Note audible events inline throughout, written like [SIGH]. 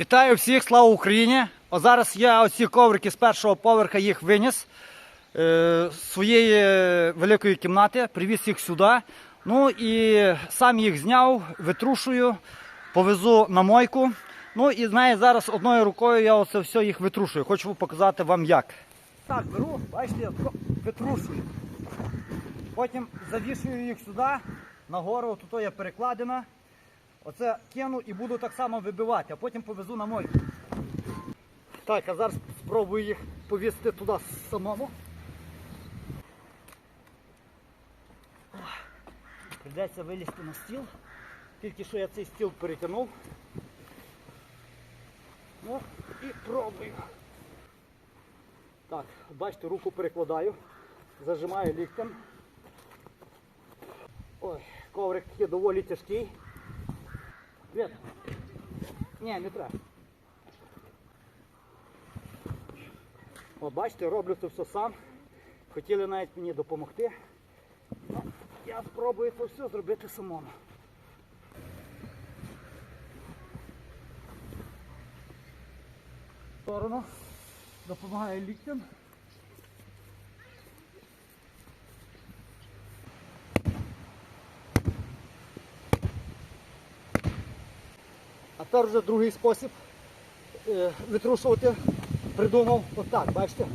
Вітаю всіх, слава Україні! О, зараз я оці коврики з першого поверха їх виніс е, з своєї великої кімнати, привіз їх сюди. Ну і сам їх зняв, витрушую, повезу на мойку. Ну і знає, зараз одною рукою я оце все їх витрушую. Хочу показати вам як. Так, беру, бачите, витрушую. Потім завішую їх сюди, нагору, тут є перекладина. Оце кину і буду так само вибивати, а потім повезу на мойку. Так, а зараз спробую їх повісити туди самому. Ох, Прийдеться вилізти на стіл. Тільки що я цей стіл перетягнув. Ну і пробую. Так, бачите, руку перекладаю, зажимаю ліктем. Ой, коврик є доволі тяжкий. Ні, не треба. О, бачите, роблю це все сам. Хотіли навіть мені допомогти. Ну, я спробую це все зробити самому. Сторону. Допомагаю ліктем. Тепер вже другий спосіб е, витрушувати придумав отак, бачите?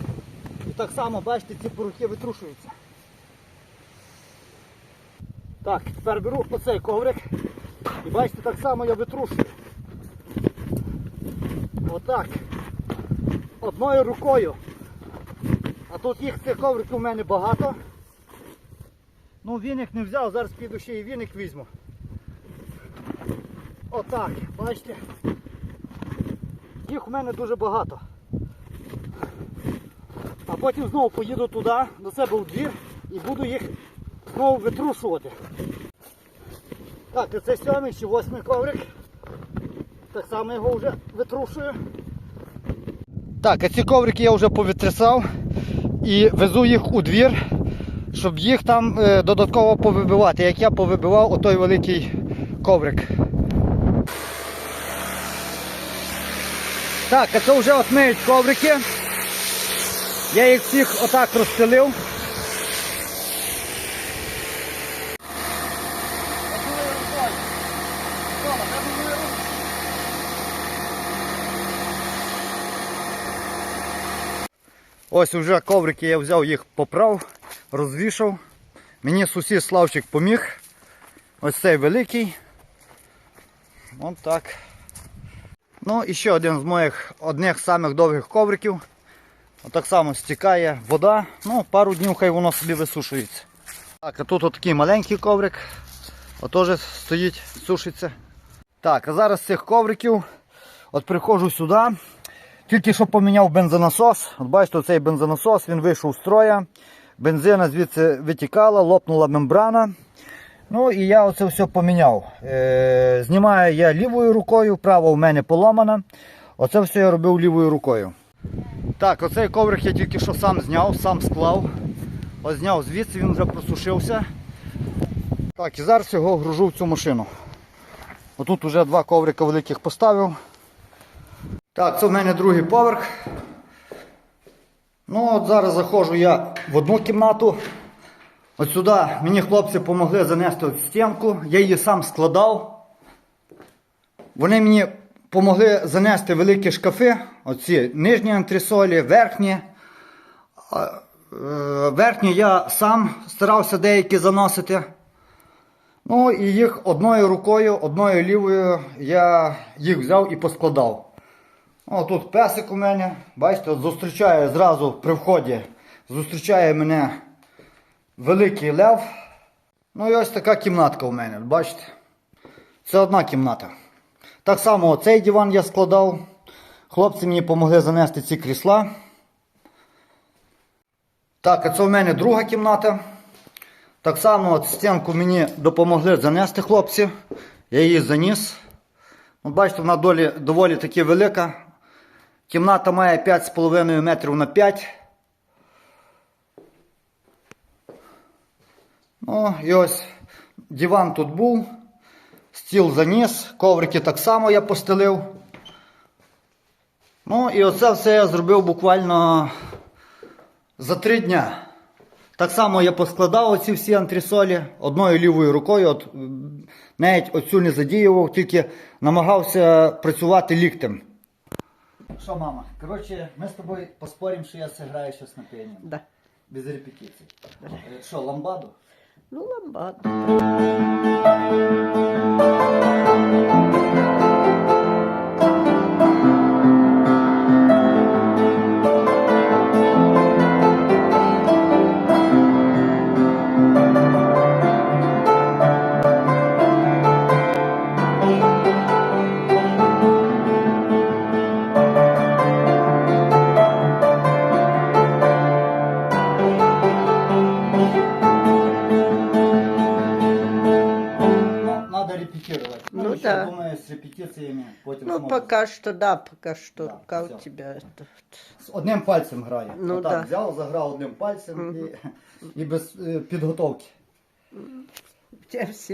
І так само, бачите, ці порухи витрушуються. Так, тепер беру оцей коврик і бачите, так само я витрушую. Отак. Одною рукою. А тут їх цих ковриків у мене багато. Ну, віник не взяв, зараз піду ще і віник візьму. Отак, бачите? Їх у мене дуже багато. А потім знову поїду туди, до себе в двір і буду їх знову витрушувати. Так, це сьомий чи восьмий коврик. Так само його вже витрушую. Так, а ці коврики я вже повитрясав і везу їх у двір, щоб їх там е, додатково повибивати, як я повибивав отой великий коврик. Так, це вже от миють коврики. Я їх всіх отак розстелив. Ось вже коврики я взяв їх поправ, розвішав. Мені сусід Славчик поміг. Ось цей великий. Ось так. Ну і ще один з моїх одних самих довгих ковриків. Отак само стікає вода. Ну, пару днів хай воно собі висушується. Так, а тут отакий маленький коврик. Отож стоїть, сушиться. Так, а зараз з цих ковриків от приходжу сюди. Тільки що поміняв бензонасос. От бачите, цей бензонасос він вийшов з строя. Бензина звідси витікала, лопнула мембрана. Ну і я оце все поміняв. Е, знімаю я лівою рукою, права у мене поломана. Оце все я робив лівою рукою. Так, оцей коврик я тільки що сам зняв, сам склав. Ось зняв звідси, він вже просушився. Так, і зараз його гружу в цю машину. Отут вже два коврика великих поставив. Так, це в мене другий поверх. Ну от зараз заходжу я в одну кімнату. От сюди мені хлопці допомогли занести от стінку, я її сам складав. Вони мені допомогли занести великі шкафи, оці нижні антресолі, верхні. Е, Верхні я сам старався деякі заносити. Ну і їх одною рукою, одною лівою я їх взяв і поскладав. О, тут песик у мене, бачите, зустрічає зразу при вході, зустрічає мене великий лев. Ну і ось така кімнатка у мене, бачите? Це одна кімната. Так само цей диван я складав. Хлопці мені допомогли занести ці крісла. Так, це у мене друга кімната. Так само от стінку мені допомогли занести хлопці. Я її заніс. От бачите, вона долі, доволі таки велика. Кімната має 5,5 метрів на 5. Ну, і ось диван тут був, стіл заніс, коврики так само я постелив. Ну і оце все я зробив буквально за три дня. Так само я поскладав оці всі антресолі одною лівою рукою, от, навіть оцю не задіював, тільки намагався працювати ліктем. Що, мама? Коротше, ми з тобою поспоримо, що я зіграю щось на піаніно. Да. Без репетицій. Е, Що, ламбаду? Ну, ламбаду. С репетициями потім Ну, зможу. пока что, да, пока что. Да, всё. у тебя это... З одним пальцем грає. Ну, Отак да. взяв, заграв одним пальцем і, [LAUGHS] і без е, підготовки. У тебя все